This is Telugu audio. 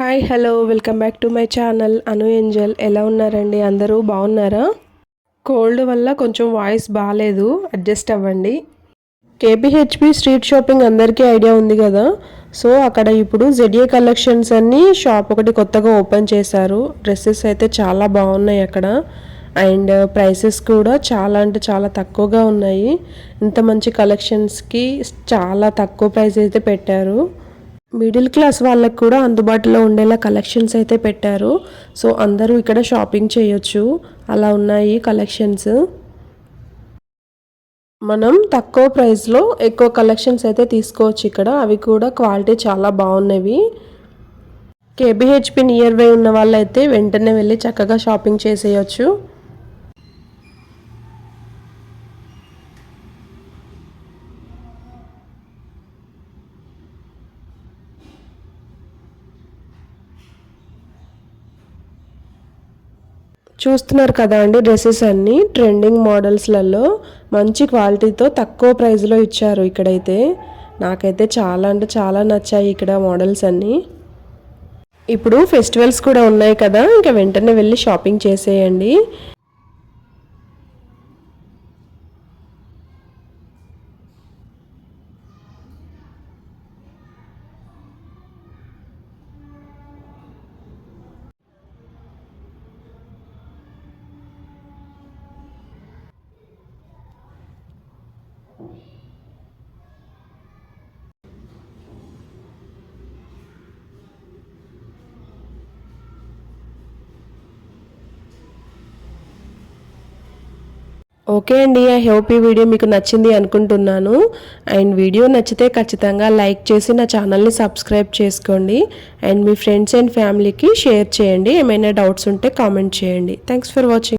Hi hello welcome back to my channel Anu angel ఎలా ఉన్నారండి? అందరూ బాగున్నారా? కోల్డ్ వల్ల కొంచెం వాయిస్ బాగాలేదు అడ్జస్ట్ అవ్వండి. కేపీహెచ్పి స్ట్రీట్ షాపింగ్ అందరికీ ఐడియా ఉంది కదా? సో అక్కడ ఇప్పుడు జెడిఏ కలెక్షన్స్ అన్ని షాప్ ఒకటి కొత్తగా ఓపెన్ చేశారు. డ్రెస్సెస్ అయితే చాలా బాగున్నాయి అక్కడ. అండ్ ప్రైసెస్ uh, కూడా చాలా అంటే చాలా తక్కువగా ఉన్నాయి. ఇంత మంచి కలెక్షన్స్కి చాలా తక్కువ ప్రైస్ అయితే పెట్టారు. మిడిల్ క్లాస్ వాళ్ళకి కూడా అందుబాటులో ఉండేలా కలెక్షన్స్ అయితే పెట్టారు. సో అందరూ ఇక్కడ షాపింగ్ చేయొచ్చు. అలా ఉన్నాయి కలెక్షన్స్. మనం తక్కువ ప్రైస్లో ఎక్కువ కలెక్షన్స్ అయితే తీసుకోవచ్చు ఇక్కడ. అవి కూడా క్వాలిటీ చాలా బాగున్నవి. కేబిహెచ్పి నియర్ బై ఉన్న వాళ్ళైతే వెంటనే వెళ్ళి చక్కగా షాపింగ్ చేసేయచ్చు. చూస్తున్నారు కదా అండి డ్రెస్సెస్ అన్నీ ట్రెండింగ్ మోడల్స్లలో మంచి క్వాలిటీతో తక్కువ ప్రైస్లో ఇచ్చారు ఇక్కడైతే. నాకైతే చాలా అంటే చాలా నచ్చాయి ఇక్కడ మోడల్స్ అన్నీ. ఇప్పుడు ఫెస్టివల్స్ కూడా ఉన్నాయి కదా ఇంకా వెంటనే వెళ్ళి షాపింగ్ చేసేయండి. ఓకే అండి ఐ హోప్ ఈ వీడియో మీకు నచ్చింది అనుకుంటున్నాను. అండ్ వీడియో నచ్చితే ఖచ్చితంగా లైక్ చేసి నా ఛానల్ని సబ్స్క్రైబ్ చేసుకోండి. అండ్ మీ ఫ్రెండ్స్ అండ్ ఫ్యామిలీకి షేర్ చేయండి. ఏమైనా డౌట్స్ ఉంటే కామెంట్ చేయండి. Thanks for watching.